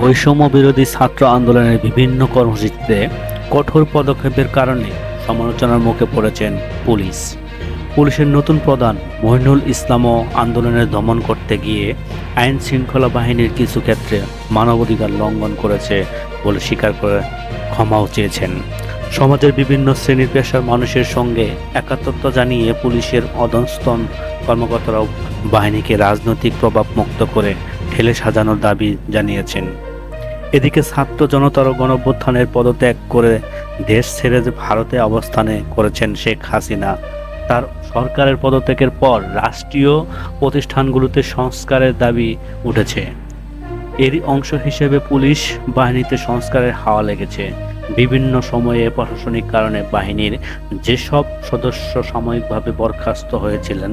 বৈষম্য বিরোধী ছাত্র আন্দোলনের বিভিন্ন কর্মসূচিতে কঠোর পদক্ষেপের কারণে সমালোচনার মুখে পড়েছেন পুলিশ। পুলিশের নতুন প্রধান মহিনুল ইসলামও আন্দোলনের দমন করতে গিয়ে আইন শৃঙ্খলা বাহিনীর কিছু ক্ষেত্রে মানবাধিকার লঙ্ঘন করেছে বলে স্বীকার করে ক্ষমাও চেয়েছেন। সমাজের বিভিন্ন শ্রেণির পেশার মানুষের সঙ্গে একাত্মতা জানিয়ে পুলিশের অধস্তন কর্মকর্তারাও বাহিনীকে রাজনৈতিক প্রভাব মুক্ত করে ঠেলে সাজানোর দাবি জানিয়েছেন। এদিকে ছাত্র জনতার গণঅভ্যুত্থানের পদত্যাগ করে দেশ ছেড়ে ভারতে অবস্থানে করেছেন শেখ হাসিনা। তার সরকারের পদত্যাগের পর রাষ্ট্রীয় প্রতিষ্ঠানগুলোতে সংস্কারের দাবি উঠেছে। এরই অংশ হিসেবে পুলিশ বাহিনীতে সংস্কারের হাওয়া লেগেছে। বিভিন্ন সময়ে প্রশাসনিক কারণে বাহিনীর যেসব সদস্য সাময়িকভাবে বরখাস্ত হয়েছিলেন,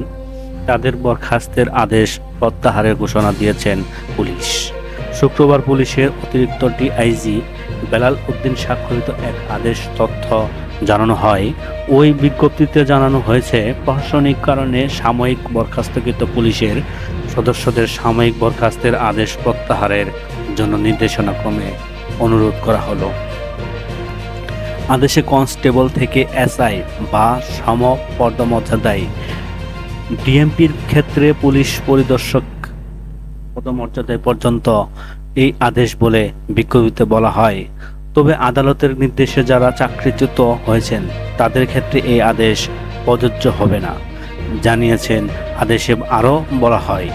তাদের বরখাস্তের আদেশ প্রত্যাহারের ঘোষণা দিয়েছেন পুলিশ। শুক্রবার পুলিশের অতিরিক্ত ডিআইজি বেলাল উদ্দিন স্বাক্ষরিত এক আদেশ তথ্য জানানো হয়। ওই বিজ্ঞপ্তিতে জানানো হয়েছে, প্রশাসনিক কারণে সাময়িক বরখাস্তকৃত পুলিশের সদস্যদের সাময়িক বরখাস্তের আদেশ প্রত্যাহারের জন্য নির্দেশনা ক্রমে অনুরোধ করা হলো। আদেশে কনস্টেবল থেকে এসআই বা সম পদমর্যাদায় ডিএমপির ক্ষেত্রে পুলিশ পরিদর্শক পদমর্যাদায় পর্যন্ত এই আদেশ বলে বিজ্ঞপ্তিতে বলা হয়। তবে আদালতের নির্দেশে যারা চাকরিচ্যুত হয়েছেন, তাদের ক্ষেত্রে এই আদেশ প্রযোজ্য হবে না, জানিয়েছেন আদেশে আরও বলা হয়।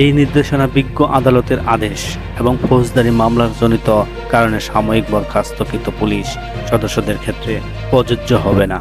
এই নির্দেশনা বিজ্ঞ আদালতের আদেশ এবং ফৌজদারি মামলাজনিত কারণে সাময়িক বরখাস্তকৃত পুলিশ সদস্যদের ক্ষেত্রে প্রযোজ্য হবে না।